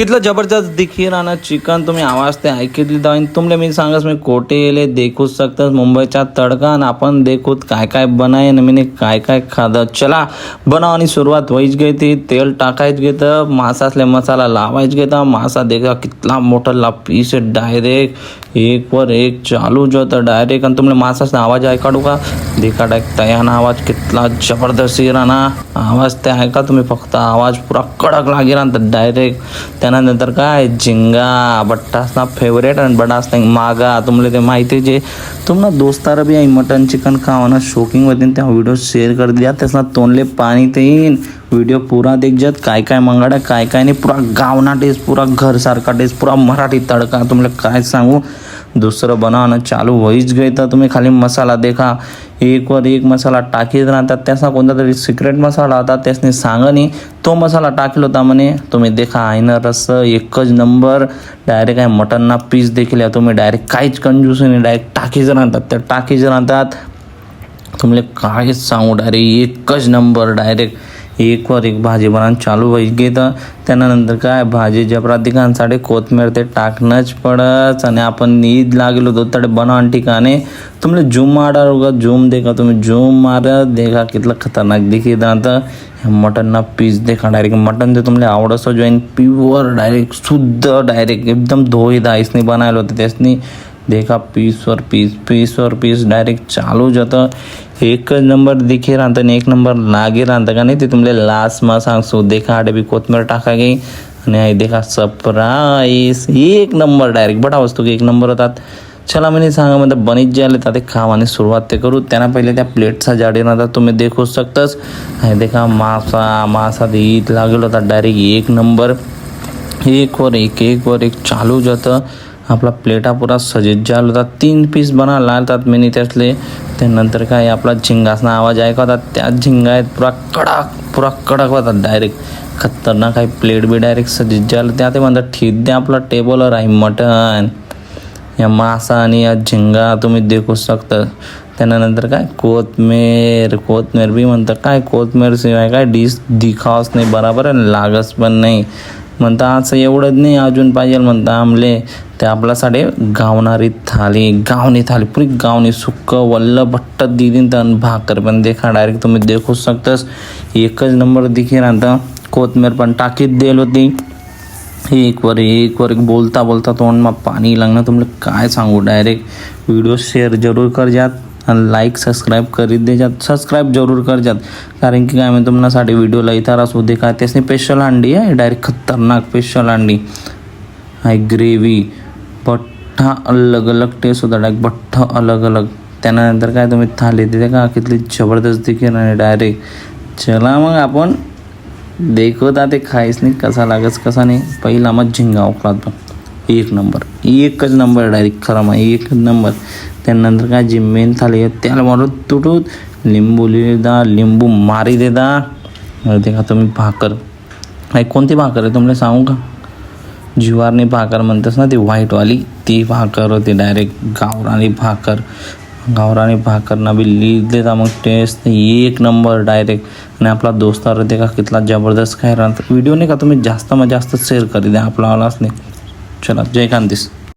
कितलं जबरदस्त दिखी राहणार चिकन तुम्ही आवाज ते ऐकितली जाईन तुमले मी सांगस मी कोटे येले देखूच सकतात मुंबईच्या तडका आणि आपण देखूत काय काय बनाय आणि मी काय काय खादं. चला बनावणी सुरुवात व्हायच गे ती. तेल टाकायच घेतं मासासले मसाला लावायच घेतं मासा देखा कितला मोठा ला पीस डायरेक्ट एकवर एक चालू जो तर डायरेक्ट आणि तुम्हाला माणसाचा आवाज ऐकाडू का देखा डायरेक्ट तयाना आवाज कितला जबरदस्त राहणार आवाज ते ऐका तुम्ही फक्त आवाज पुरा कडक लागे तर डायरेक्ट त्यानंतर काय झिंगा बट्टासना फेवरेट आणि बडासना मागा। तुम्हाला ते माहिती जे तुम्हाला दोस्तार बी आहे मटन चिकन खावाना शोकिंग वतीन त्या व्हिडिओ शेअर कर दिया त्यासना तोंडले पाणी ते येईन व्हिडिओ पुरा देखजत काय काय मंगाड्या काय काय नाही पुरा गावना टेस्ट पुरा घरसारखा टेस्ट पुरा मराठी तडका. तुम्हाला काय सांगू? दुसरं बनवणं चालू होईच गई तर तुम्ही खाली मसाला देखा. एकवर एक मसाला टाकीत राहतात. त्याचा कोणता तरी सिक्रेट मसाला होता. त्यासने नाही तो मसाला टाकला होता म्हणे. तुम्ही देखा आईनं रस एकच नंबर. डायरेक्ट आहे मटनना पीस देखील आहे. तुम्ही डायरेक्ट काहीच कंजूस नाही. डायरेक्ट टाकीच राहतात. त्या टाकीच राहतात. तुम्हाला काहीच सांगू? डायरेक्ट एकच नंबर डायरेक्ट. एक वर एक भाजी बनवून चालू व्हायची घेतं त्यानंतर काय भाजी जबराधिकांसाठी कोथमेर ते टाकणंच पडत आणि आपण ईद लागलो होतो तडे बनवून ठिकाणी. तुम्हाला झूम मारा उगा झूम देखा तुम्ही झूम मारत देखा कितलं खतरनाक देखी आता मटनना पीस देखा डायरेक्ट मटन ते तुम्हाला आवडसं जॉईन प्युअर डायरेक्ट शुद्ध डायरेक्ट एकदम धोई दाईसनी बनायला होतं. त्यासनी देखा पीसवर पीस पीसवर पीस डायरेक्ट चालू जातं एकच नंबर दिखे राहतं आणि एक नंबर लागे राहतं का नाही ते तुमले लास्ट मा सांगसो देखा आडे बी कोथमीर टाका गे. आणि आई देखा सप्राईस एक नंबर डायरेक्ट बटा वस्तू की एक नंबर होतात. चला म्हणे सांगा म्हणजे बनीत जे आले तर ते खावाने सुरुवात ते करू. त्यांना पहिले त्या प्लेटचा जाडी राहतात तुम्ही देखू शकताच. आणि देखा मासा मासा ईद लागेल होता डायरेक्ट एक नंबर. एक वर एक एक वर एक चालू जातं आपला प्लेटा पुरा सजेज जाल होता. तीन पीस बना लागतात मिनी त्यातले. त्यानंतर काय आपला झिंगासना आवाज ऐकवतात त्या झिंगा आहेत पुरा कडक पुरा कडक होतात डायरेक्ट खतरनाक आहे प्लेट बी डायरेक्ट सजित जाल. त्या ते म्हणतात ठीक द्या आपला टेबलवर आहे मटन या मासा आणि या झिंगा तुम्ही देखू शकता. त्यानंतर काय कोथमीर कोथमेर बी म्हणतं काय कोथमेर शिवाय काय डिश दिखावच नाही बराबर आणि लागच पण नाही. म्हणता असं एवढंच नाही अजून पाहिजे. म्हणता आमले ते आपल्यासाठी गावणारी थाली गावणी थाली पुरी गावणी सुक्क वल्ल भट्ट दिदीन तर भाकर पण देखा डायरेक्ट तुम्ही देखू शकतास. एकच नंबर दिखे राहता कोथमीर पण टाकीत देल होती. एक वर एक वर एक बोलता बोलता तोंडमा पाणी लागणं तुम्हाला काय सांगू डायरेक्ट व्हिडिओ शेअर जरूर कर जात आणि लाईक सबस्क्राईब करीत देजात. सबस्क्राईब जरूर कर जात कारण की काय मी तुम्हासाठी व्हिडिओला इथं असू दे काय त्यासनी स्पेशल अंडी आहे डायरेक्ट खतरनाक स्पेशल अंडी. आहे ग्रेव्ही बठ्ठा अलग अलग टेस्ट होता. डायरेक्ट बठ्ठा अलग अलग. त्यानंतर काय तुम्ही थाली तिथे का? कितली जबरदस्त दिखेल आणि डायरेक्ट चला मग आपण देखवता ते खायच नाही कसा लागच कसा नाही. पहिला मग झिंगा उकळात बघ. एक नंबर एकच नंबर डायरेक्ट खरा मग एक नंबर त्यानंतर काय जी मेन थाली आहे त्याला मारून तुटूत. लिंबू लिहिदा लिंबू मारी देदा ते का तुम्ही भाकर. नाही कोणती भाकर आहे तुम्हाला सांगू का? जिवारणी भाकर म्हणतेस ना ती व्हाईटवाली ती भाकर होती डायरेक्ट गावरानी भाकर. गावरानी भाकर ना बी लिहिले मग टेस्ट एक नंबर डायरेक्ट आणि आपला दोस्तार ते का कितला जबरदस्त काय राहतात व्हिडिओ नाही का तुम्ही जास्त मग जास्त शेअर करी द्या आपला आलाच नाही. चला जय कांतीस.